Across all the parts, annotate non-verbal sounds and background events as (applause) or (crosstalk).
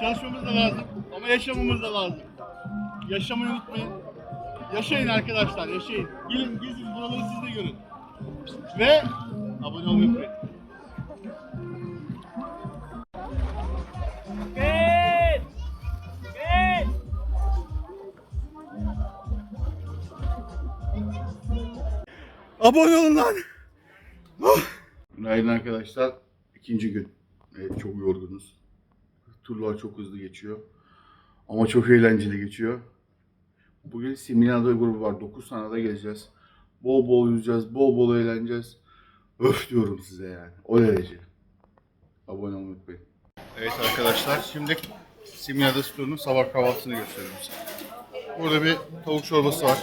çalışmamız da lazım ama yaşamamız da lazım. Yaşamayı unutmayın. Yaşayın arkadaşlar, yaşayın. Gelin, gezin, buraları siz de görün. Ve abone olmayı unutmayın. Abone olun lan. Oh. Günaydın arkadaşlar. İkinci gün. Evet çok yorgunuz. Turlar çok hızlı geçiyor. Ama çok eğlenceli geçiyor. Bugün Similado grubu var. 9 tane de gezeceğiz. Bol bol yüzeceğiz. Bol bol eğleneceğiz. Öf diyorum size yani. O derece. Abone olmayı unutmayın. Evet arkadaşlar şimdi Similado turunun sabah kahvaltısını gösteriyorum size. Burada bir tavuk çorbası var.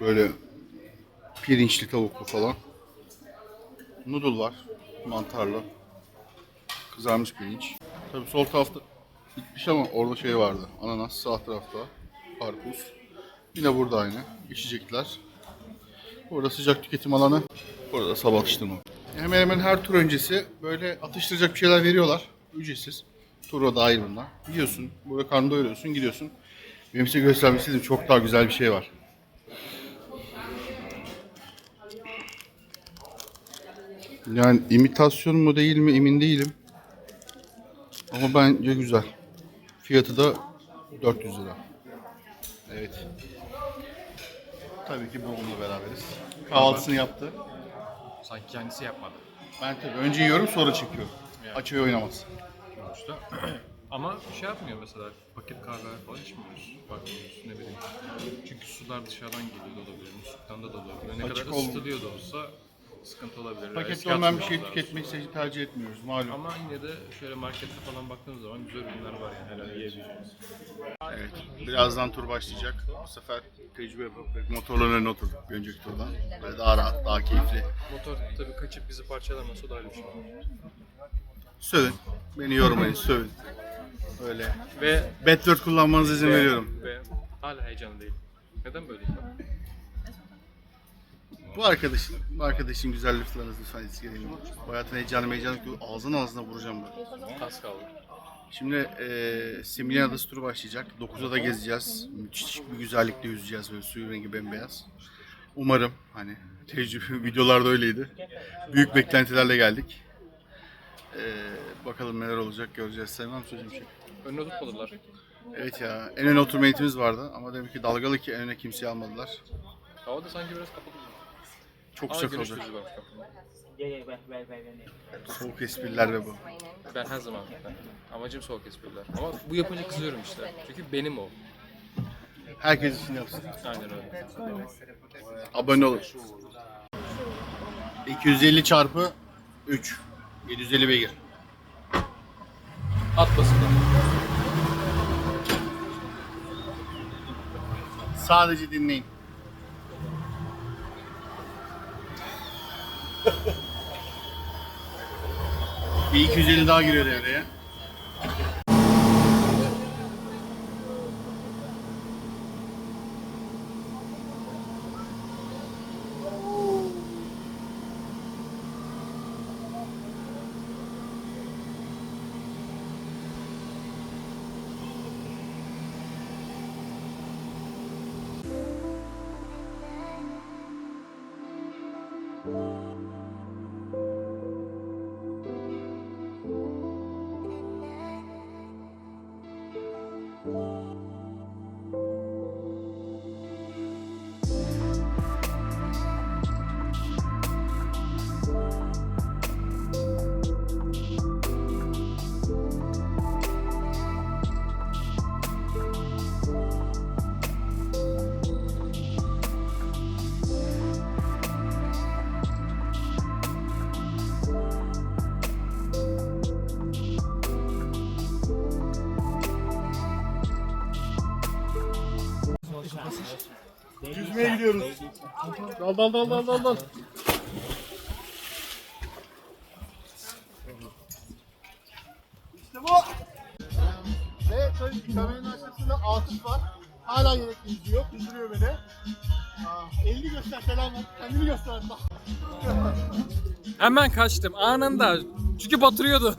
Böyle pirinçli tavuklu falan. Noodle var. Mantarlı. Kızarmış pirinç. Tabii sol tarafta bitmiş ama orada şey vardı. Ananas sağ tarafta. Karpuz. Yine burada aynı. İçecekler. Burada sıcak tüketim alanı. Burada da sabah atıştırma. Hemen hemen her tur öncesi böyle atıştıracak bir şeyler veriyorlar. Ücretsiz. Tura dahil bunlar. Yiyorsun. Burada karnını doyuruyorsun. Gidiyorsun. Benim size göstermek istediğim çok daha güzel bir şey var. Yani imitasyon mu değil mi emin değilim. Ama bence güzel. Fiyatı da 400 lira. Evet. Tabii ki babamla beraberiz. Kahvaltısını yaptı. Sanki kendisi yapmadı. Ben tabii önce yiyorum sonra çekiyorum. Yani. Açıyor oynamaz. Sonuçta. (clears throat) Ama şey yapmıyor mesela paket kahveler falan içmiyoruz. Bakmıyoruz ne bileyim. Çünkü sular dışarıdan geliyor da olabilir, musluktan da da olabilir. Ne Açık kadar olmuyor. ısıtılıyor da olsa sıkıntı olabilir. Paketli Eski olmayan bir şey lazım. tüketmeyi tercih etmiyoruz malum. Ama yine de şöyle markette falan baktığınız zaman güzel ürünler var yani herhalde yiyebileceğiniz. Evet. Birazdan tur başlayacak. Bu sefer tecrübe yapıp motorların önüne oturduk bir önceki turdan. Böyle daha rahat, daha keyifli. Motor tabii kaçıp bizi parçalamasa o da ayrı bir şey. Sövün. Beni yormayın, sövün. Öyle. Ve Bad word kullanmanıza izin ve, veriyorum. ve hala heyecanlı değilim. Neden ben? Bu arkadaşın, bu arkadaşın güzel laflarınızı lütfen esirgeyin. Bu hayatın heyecanı heyecanı ağzına ağzına vuracağım böyle. Az kaldı. Şimdi eee Similyan Adası turu başlayacak. 9'a da gezeceğiz. Müthiş bir güzellikle yüzeceğiz böyle suyun rengi bembeyaz. Umarım hani tecrübe (laughs) videolarda öyleydi. Büyük beklentilerle geldik. Eee, bakalım neler olacak göreceğiz. Sevmem söyleyeceğim şey. Önüne tutmadılar. Evet ya en öne oturma eğitimimiz vardı ama demek ki dalgalı ki en öne kimseyi almadılar. Hava da sanki biraz kapalı. Çok Ama. Yeah, yeah, well, well. Soğuk espriler ve bu. Ben her zaman ben. Amacım soğuk espriler. Ama bu yapınca kızıyorum işte. Çünkü benim o. Herkes için yapsın. Aynen öyle. Abone olun. 250 çarpı 3. 750 beygir. At basın. Sadece dinleyin. Bir 250 daha giriyor devreye. Yüzmeye gidiyoruz. Dal dal dal dal dal dal. İşte bu. Ve tabii kameranın arkasında Atıf var. Hala yemek izliyor, izliyor beni. Aa, elini göster selam ver. Kendini göster. Bak. Hemen kaçtım anında. Çünkü batırıyordu.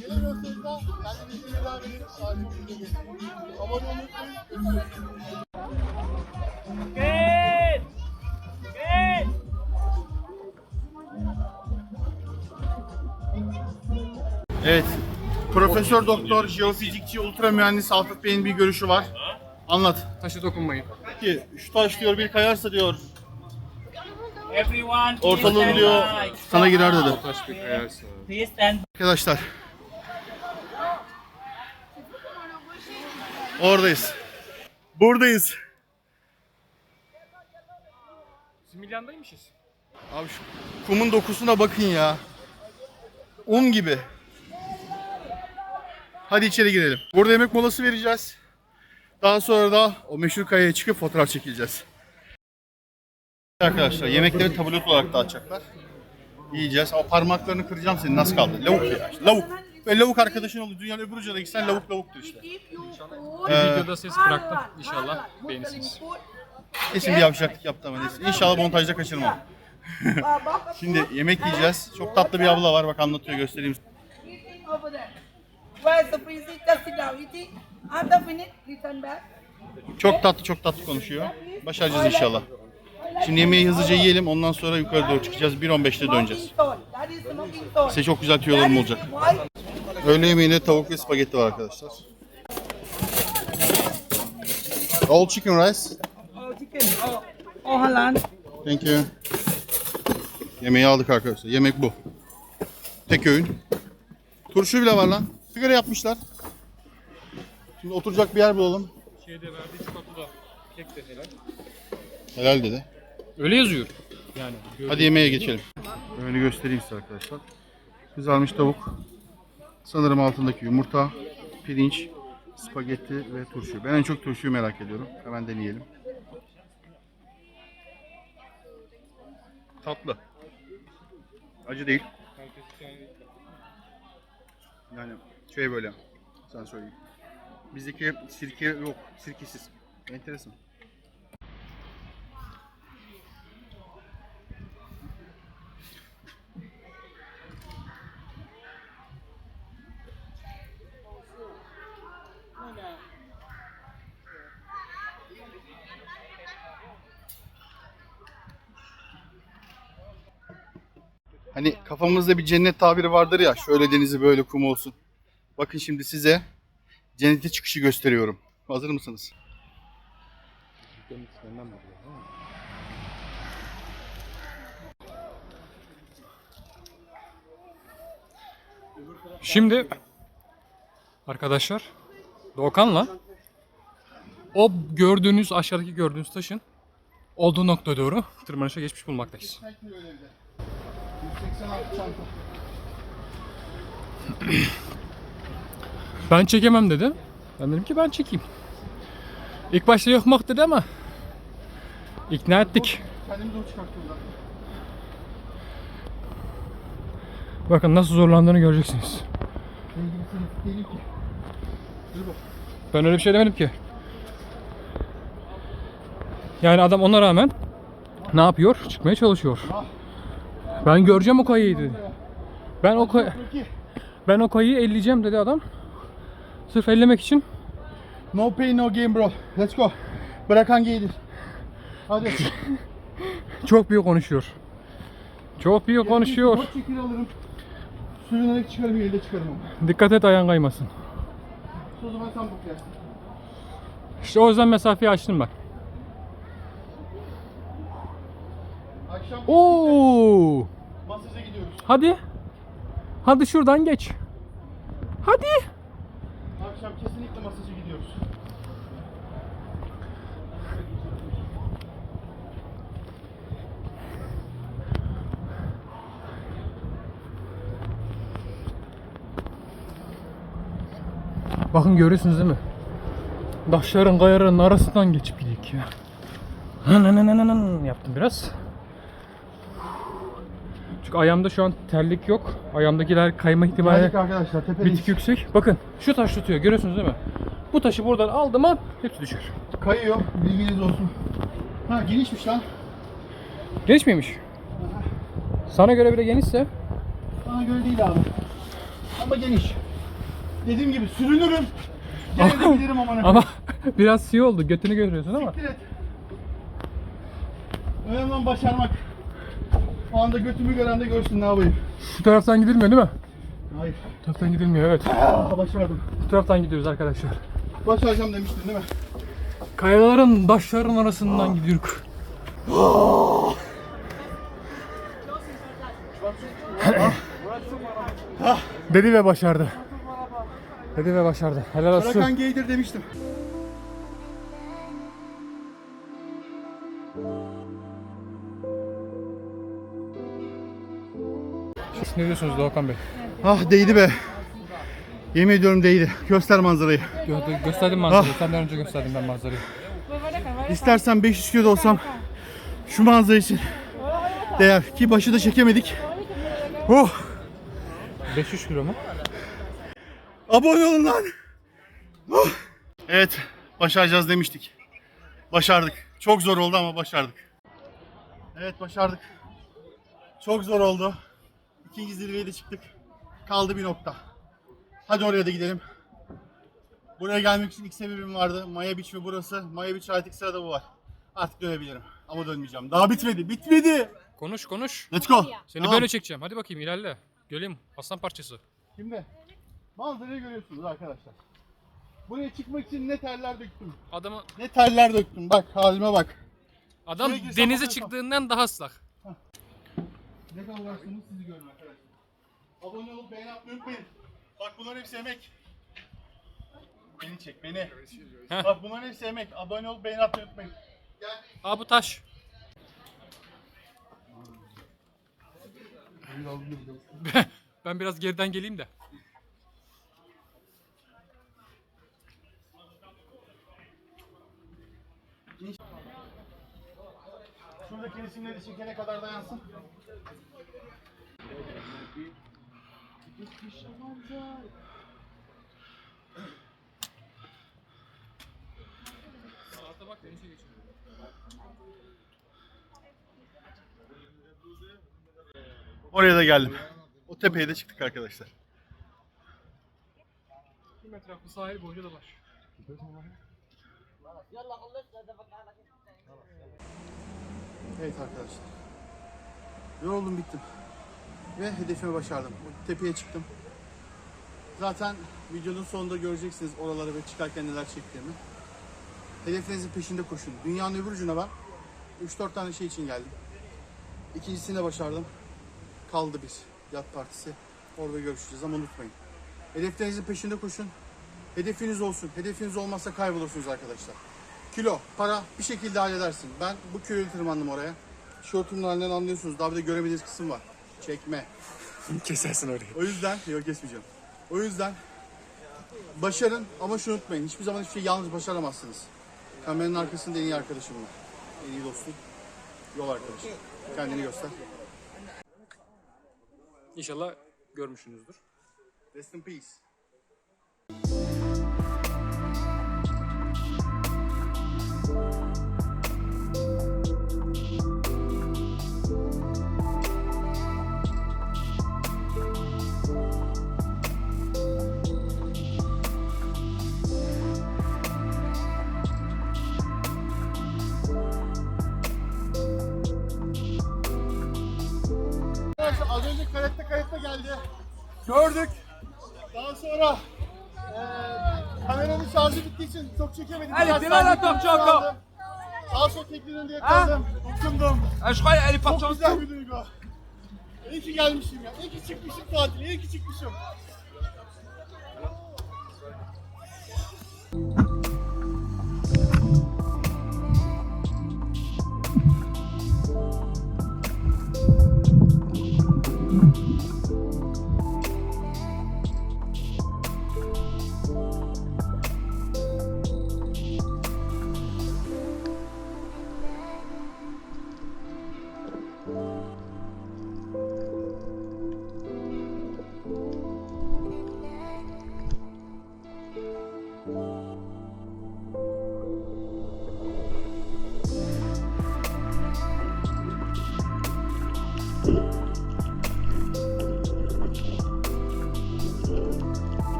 Gelemiyorsanız da kendinizi edin. Daha çok video geliyor. Abone olmayı unutmayın. Evet. Profesör Doktor Jeofizikçi Ultra Mühendis Altık Bey'in bir görüşü var. Anlat. Taşı dokunmayın. Ki şu taş diyor bir kayarsa diyor ortalığın diyor sana girer dedi. Taş bir kayarsa. Arkadaşlar. Oradayız. Buradayız. Similyandaymışız. Abi şu kumun dokusuna bakın ya. Un gibi. Hadi içeri girelim. Burada yemek molası vereceğiz. Daha sonra da o meşhur kayaya çıkıp fotoğraf çekileceğiz. Arkadaşlar yemekleri tablet olarak dağıtacaklar. Yiyeceğiz. O parmaklarını kıracağım senin nasıl kaldı? Lavuk ya. Lavuk. Ve lavuk arkadaşın olur. Dünyanın öbür ucuna da gitsen lavuk lavuktur işte. Bir Ee, videoda ses bıraktım. İnşallah beğenirsiniz. Kesin bir yavşaklık yaptı ama neyse. İnşallah montajda kaçırmam. (laughs) Şimdi yemek yiyeceğiz. Çok tatlı bir abla var bak anlatıyor göstereyim. Eating over there. Where's the freezer? Just sit down. Eating. After finish, return back. Çok tatlı çok tatlı konuşuyor. Başaracağız inşallah. Şimdi yemeği hızlıca yiyelim ondan sonra yukarı doğru çıkacağız. 1.15'te döneceğiz. That is smoking salt. Size çok güzel tüyolarım olacak. Why? Öğle yemeğinde tavuk ve spagetti var arkadaşlar. All chicken rice. Oh, chicken. Oh, oh halal. Thank you. Yemeği aldık arkadaşlar. Yemek bu. Tek öğün. Turşu bile var lan. Sigara yapmışlar. Şimdi oturacak bir yer bulalım. Şeyde verdiği çikolata kek de helal. Helal dedi. Öyle yazıyor. Yani. Hadi yemeğe geçelim. Öyle göstereyim size arkadaşlar. Kızarmış tavuk. Sanırım altındaki yumurta, pirinç, spagetti ve turşu. Ben en çok turşuyu merak ediyorum. Hemen deneyelim. Tatlı. Acı değil. Yani şey böyle. Sen söyleyeyim. Bizdeki sirke yok. Sirkesiz. Enteresan. Hani kafamızda bir cennet tabiri vardır ya. Şöyle denizi böyle kum olsun. Bakın şimdi size cennete çıkışı gösteriyorum. Hazır mısınız? Şimdi arkadaşlar Doğukan'la o gördüğünüz aşağıdaki gördüğünüz taşın olduğu noktaya doğru tırmanışa geçmiş bulunmaktayız. 186 çanta. Ben çekemem dedi. Ben dedim ki ben çekeyim. İlk başta yok mok dedi ama ikna ettik. Kendimi zor çıkarttım da. Bakın nasıl zorlandığını göreceksiniz. Ben öyle bir şey demedim ki. Yani adam ona rağmen ne yapıyor? Çıkmaya çalışıyor. Ben göreceğim o kayayı dedi. Ben o kay ben o kayayı elleyeceğim dedi adam. Sırf ellemek için. No pain no gain bro. Let's go. Bırakan giydir. Hadi. (laughs) Çok büyük konuşuyor. Çok büyük konuşuyor. Bot çekil alırım. Sürünerek çıkarım elde çıkarım ama. Dikkat et ayağın kaymasın. O zaman sen bak ya. İşte o yüzden mesafeyi açtım ben. Akşam Oo! Hadi. Hadi şuradan geç. Hadi. Akşam kesinlikle masaja gidiyoruz. Bakın görüyorsunuz değil mi? Taşların kayaların arasından geçip gidiyor ya. Hınınınınının yaptım biraz. Çünkü ayağımda şu an terlik yok. Ayağımdakiler kayma ihtimali Geldik arkadaşlar bir tepedeyiz. tık yüksek. Bakın şu taş tutuyor görüyorsunuz değil mi? Bu taşı buradan aldım an hepsi düşer. Kayıyor bilginiz olsun. Ha genişmiş lan. Geniş miymiş? Sana göre bile genişse Bana göre değil abi. Ama geniş. Dediğim gibi sürünürüm. Gene de giderim amına ama (laughs) biraz siyah oldu. Götünü görüyorsun ama. Siktir et. Önemli olan başarmak. O anda götümü gören de görsün ne yapayım. Şu taraftan gidilmiyor değil mi? Hayır. Bu taraftan gidilmiyor evet. Aa, başardım. Bu taraftan gidiyoruz arkadaşlar. Başaracağım demiştin değil mi? Kayaların, taşların arasından gidiyoruz. Dedi ve başardı. Dedi ve başardı. Helal olsun. Karakan gaydir demiştim. Ne diyorsunuz Doğukan Bey? Ah değdi be. Yemin ediyorum değdi. Göster manzarayı. Gö- gösterdim manzarayı. Senden önce gösterdim ben manzarayı. İstersen 500 kilo da olsam şu manzara için değer. Ki başı da çekemedik. Oh! 500 kilo mu? Abone olun lan. Oh! Evet, başaracağız demiştik. Başardık. Çok zor oldu ama başardık. Evet, başardık. Çok zor oldu. İkinci zirveye de çıktık. Kaldı bir nokta. Hadi oraya da gidelim. Buraya gelmek için ilk sebebim vardı. Maya Beach ve burası. Maya Beach artık sırada bu var. Artık dönebilirim. Ama dönmeyeceğim. Daha bitmedi. Bitmedi. Konuş konuş. Let's go. Seni Tamam. böyle çekeceğim. Hadi bakayım ilerle. Göreyim aslan parçası. Şimdi manzarayı görüyorsunuz arkadaşlar. Buraya çıkmak için ne terler döktüm. Adamı Ne terler döktüm. Bak halime bak. adam Şuraya girsem denize çıktığından daha ıslak. Ne kadar uğraştığımı sizi görün arkadaşlar. Abone olup beğeni atmayı unutmayın. Bak bunların hepsi emek. Beni çek beni. Heh. Bak bunların hepsi emek. Abone olup beğeni atmayı unutmayın. Gel. Aa bu taş. (laughs) ben biraz geriden geleyim de. Şuradaki resimleri çekene kadar dayansın. Saate bak denize geçiyor. Oraya da geldim. O tepeye de çıktık arkadaşlar. Tüm etrafı sahil boyunca dolaş. Evet arkadaşlar. Yoruldum bittim. Ve hedefime başardım. Tepeye çıktım. Zaten videonun sonunda göreceksiniz oraları ve çıkarken neler çektiğimi. Hedefinizin peşinde koşun. Dünyanın öbür ucuna ben 3-4 tane şey için geldim. İkincisini de başardım. Kaldı bir yat partisi. Orada görüşeceğiz ama unutmayın. Hedeflerinizin peşinde koşun. Hedefiniz olsun. Hedefiniz olmazsa kaybolursunuz arkadaşlar. Kilo, para bir şekilde halledersin. Ben bu kiloyu tırmandım oraya. Şortumun halinden anlıyorsunuz. Daha bir de göremediğiniz kısım var. Çekme. (laughs) Kesersin orayı. O yüzden, yok kesmeyeceğim. O yüzden başarın ama şunu unutmayın. Hiçbir zaman hiçbir şey yalnız başaramazsınız. Kameranın arkasında en iyi arkadaşım var. En iyi dostum. Yol arkadaşım. Kendini göster. İnşallah görmüşsünüzdür. Rest in peace. Az önce karette karette geldi. Gördük. Daha sonra eee kameranın şarjı bittiği için çok çekemedim. Atom, kaldı. Çoko. Daha sonra teknenin diye kaldım. Utundum. Aşkaya elle pas Çok güzel bir duygu. İyi ki gelmişim ya. İyi ki çıkmışım tatile. İyi ki çıkmışım.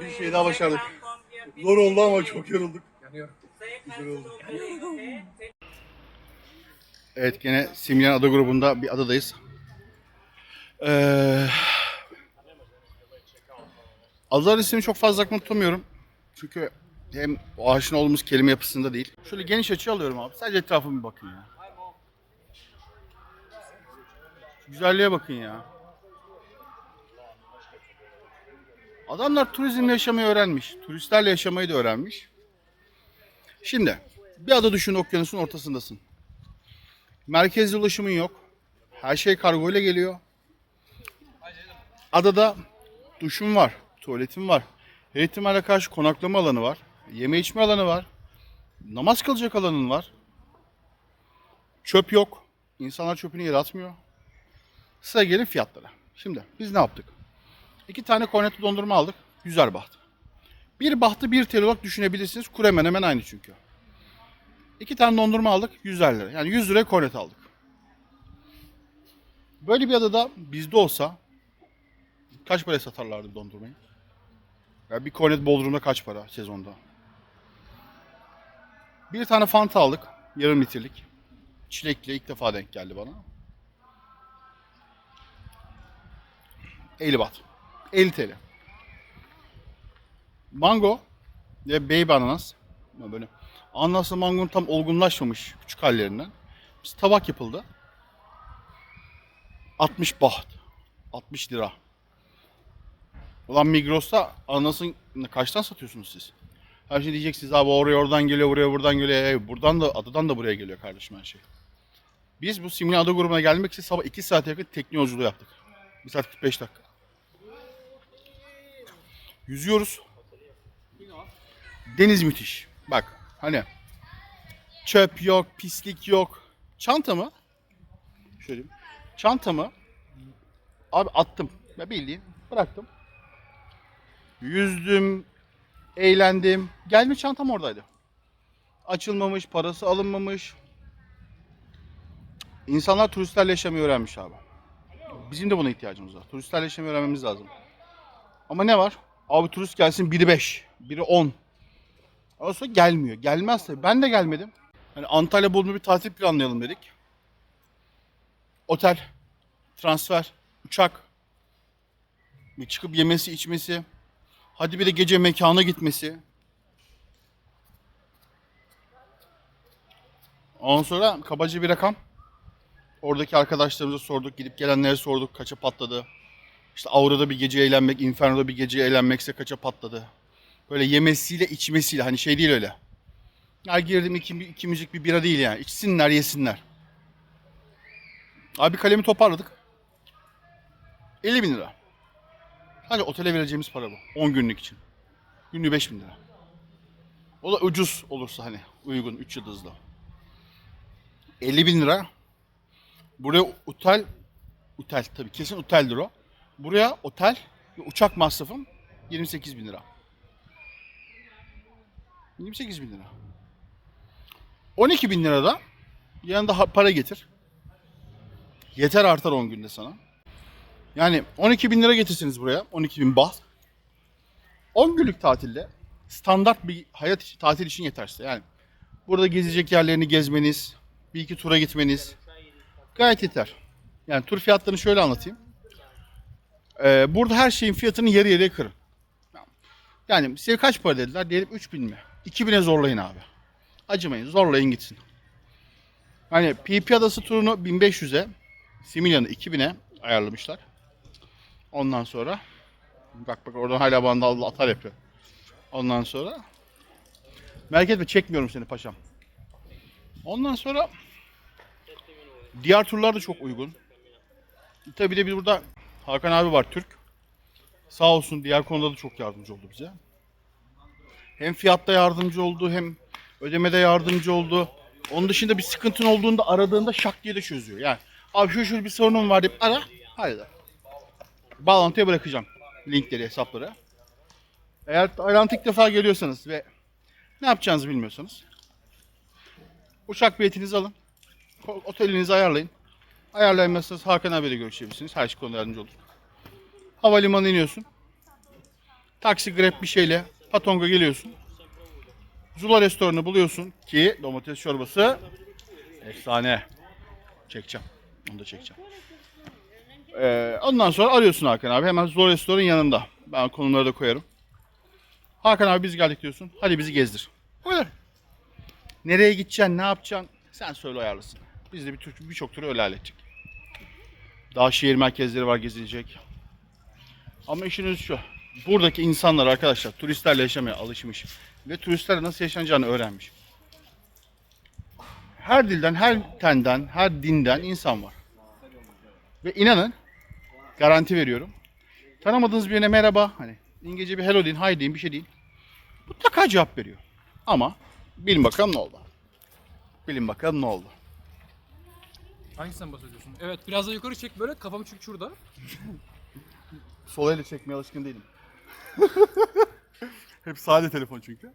Bir şey daha başardık. Zor oldu ama çok yorulduk. Güzel oldu. Evet gene Simyan Ada grubunda bir adadayız. Ee, adalar ismini çok fazla aklımda. Çünkü hem o aşina olduğumuz kelime yapısında değil. Şöyle geniş açı alıyorum abi. Sadece etrafıma bir bakın ya. Güzelliğe bakın ya. Adamlar turizmle yaşamayı öğrenmiş. Turistlerle yaşamayı da öğrenmiş. Şimdi bir ada düşün okyanusun ortasındasın. Merkezde ulaşımın yok. Her şey kargo ile geliyor. Adada duşun var, tuvaletin var. Her ihtimale karşı konaklama alanı var. Yeme içme alanı var. Namaz kılacak alanın var. Çöp yok. İnsanlar çöpünü yere atmıyor. Sıra gelin fiyatlara. Şimdi biz ne yaptık? İki tane kornetli dondurma aldık. Yüzer baht. Bir bahtı bir TL olarak düşünebilirsiniz. Kur hemen hemen aynı çünkü. İki tane dondurma aldık. 100 lira. Yani 100 liraya kornet aldık. Böyle bir adada bizde olsa kaç paraya satarlardı dondurmayı? Ya bir kornet Bodrum'da kaç para sezonda? Bir tane Fanta aldık. Yarım litrelik. Çilekli ilk defa denk geldi bana. 50 baht. 50 TL. Mango ve baby ananas. Böyle ananasla mangonun tam olgunlaşmamış küçük hallerinden. Biz tabak yapıldı. 60 baht. 60 lira. Ulan Migros'ta ananasın kaçtan satıyorsunuz siz? Her şey diyeceksiniz abi oraya oradan geliyor, buraya buradan geliyor. E, buradan da adadan da buraya geliyor kardeşim her şey. Biz bu Simli Ada grubuna gelmek için sabah 2 saate yakın tekne yolculuğu yaptık. 1 saat 45 dakika. Yüzüyoruz. Deniz müthiş. Bak hani çöp yok, pislik yok. Çantamı şöyle çantamı abi attım. Ya bildiğin bıraktım. Yüzdüm, eğlendim. Gelmiş çantam oradaydı. Açılmamış, parası alınmamış. İnsanlar turistlerle yaşamayı öğrenmiş abi. Bizim de buna ihtiyacımız var. Turistlerle yaşamayı öğrenmemiz lazım. Ama ne var? Abi turist gelsin biri 5, biri 10. Ondan sonra gelmiyor. Gelmezse ben de gelmedim. Hani Antalya Bodrum'da bir tatil planlayalım dedik. Otel, transfer, uçak, bir çıkıp yemesi, içmesi. Hadi bir de gece mekana gitmesi. Ondan sonra kabaca bir rakam. Oradaki arkadaşlarımıza sorduk, gidip gelenlere sorduk kaça patladı. İşte Aura'da bir gece eğlenmek, Inferno'da bir gece eğlenmekse kaça patladı. Böyle yemesiyle içmesiyle hani şey değil öyle. Ya girdim iki, iki müzik bir bira değil yani. İçsinler yesinler. Abi kalemi toparladık. 50 bin lira. Sadece otele vereceğimiz para bu. 10 günlük için. Günlüğü 5 bin lira. O da ucuz olursa hani uygun 3 yıldızlı. 50 bin lira. Buraya otel, otel tabii kesin oteldir o. Buraya otel ve uçak masrafım 28 bin lira. 28 bin lira. 12 bin lira da yanında para getir. Yeter artar 10 günde sana. Yani 12 bin lira getirsiniz buraya. 12 bin baht. 10 günlük tatilde standart bir hayat için- tatil için yeter size. Yani burada gezecek yerlerini gezmeniz, bir iki tura gitmeniz gayet yeter. Yani tur fiyatlarını şöyle anlatayım. Ee, burada her şeyin fiyatını yarı yarıya kırın. Yani size kaç para dediler? Diyelim 3000 mi? 2000'e zorlayın abi. Acımayın, zorlayın gitsin. Hani PP Adası turunu 1500'e, Similyan'ı 2000'e ayarlamışlar. Ondan sonra bak bak oradan hala bana atar yapıyor. Ondan sonra merak etme çekmiyorum seni paşam. Ondan sonra diğer turlar da çok uygun. Tabii de bir burada Hakan abi var Türk. Sağ olsun diğer konuda da çok yardımcı oldu bize. Hem fiyatta yardımcı oldu hem ödemede yardımcı oldu. Onun dışında bir sıkıntın olduğunda aradığında şak diye de çözüyor. Yani abi şu şu bir sorunum var deyip ara halleder. Bağlantıya bırakacağım linkleri, hesapları. Eğer Tayland'a ilk defa geliyorsanız ve ne yapacağınızı bilmiyorsanız uçak biletinizi alın. Otelinizi ayarlayın. Ayarlayamazsanız Hakan abiyle görüşebilirsiniz. Her şey konuda yardımcı olur. Havalimanına iniyorsun. Taksi grab bir şeyle Patong'a geliyorsun. Zula restoranı buluyorsun ki domates çorbası efsane. Çekeceğim. Onu da çekeceğim. Ee, ondan sonra arıyorsun Hakan abi. Hemen Zula restoranın yanında. Ben konumları da koyarım. Hakan abi biz geldik diyorsun. Hadi bizi gezdir. Bu kadar. Nereye gideceksin, ne yapacaksın? Sen söyle ayarlasın. Biz de bir birçok turu öyle halledecek. Daha şehir merkezleri var gezilecek. Ama işiniz şu. Buradaki insanlar arkadaşlar turistlerle yaşamaya alışmış. Ve turistlerle nasıl yaşanacağını öğrenmiş. Her dilden, her tenden, her dinden insan var. Ve inanın garanti veriyorum. Tanımadığınız birine merhaba hani İngilizce bir hello deyin, hi deyin bir şey deyin. Mutlaka cevap veriyor. Ama bilin bakalım ne oldu. Bilin bakalım ne oldu. Hangisinden bahsediyorsun? Evet biraz da yukarı çek böyle kafam çünkü şurada. Sol elle çekmeye alışkın değilim. (laughs) Hep sade telefon çünkü.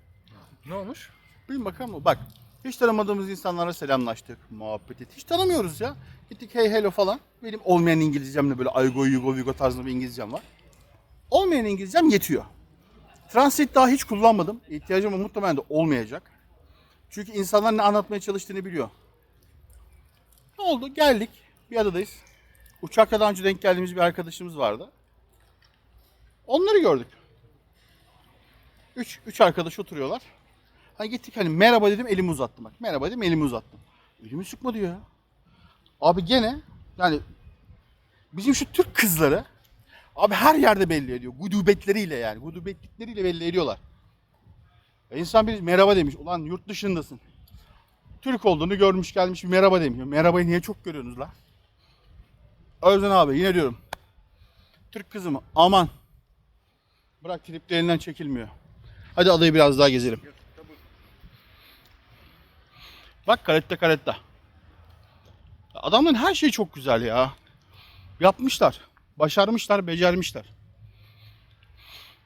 Ne olmuş? Bilin bakalım bak. Hiç tanımadığımız insanlara selamlaştık, muhabbet ettik. Hiç tanımıyoruz ya. Gittik hey hello falan. Benim olmayan İngilizcemle böyle aygo yugo vigo tarzında bir İngilizcem var. Olmayan İngilizcem yetiyor. Translate daha hiç kullanmadım. İhtiyacım muhtemelen de olmayacak. Çünkü insanlar ne anlatmaya çalıştığını biliyor. Ne oldu? Geldik. Bir adadayız. Uçakla daha önce denk geldiğimiz bir arkadaşımız vardı. Onları gördük. Üç, üç arkadaş oturuyorlar. Hani gittik hani merhaba dedim elimi uzattım bak. Merhaba dedim elimi uzattım. Elimi sıkmadı ya. Abi gene yani bizim şu Türk kızları abi her yerde belli ediyor. Gudubetleriyle yani. Gudubetlikleriyle belli ediyorlar. İnsan bir merhaba demiş. Ulan yurt dışındasın. Türk olduğunu görmüş gelmiş bir merhaba demiyor. Merhabayı niye çok görüyorsunuz la? O yüzden abi yine diyorum. Türk kızı mı? Aman. Bırak triplerinden çekilmiyor. Hadi adayı biraz daha gezelim. Bak karetta karetta. Adamların her şeyi çok güzel ya. Yapmışlar. Başarmışlar, becermişler.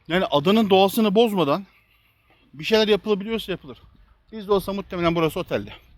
Yani adanın doğasını bozmadan bir şeyler yapılabiliyorsa yapılır. Biz de olsa muhtemelen burası otelde.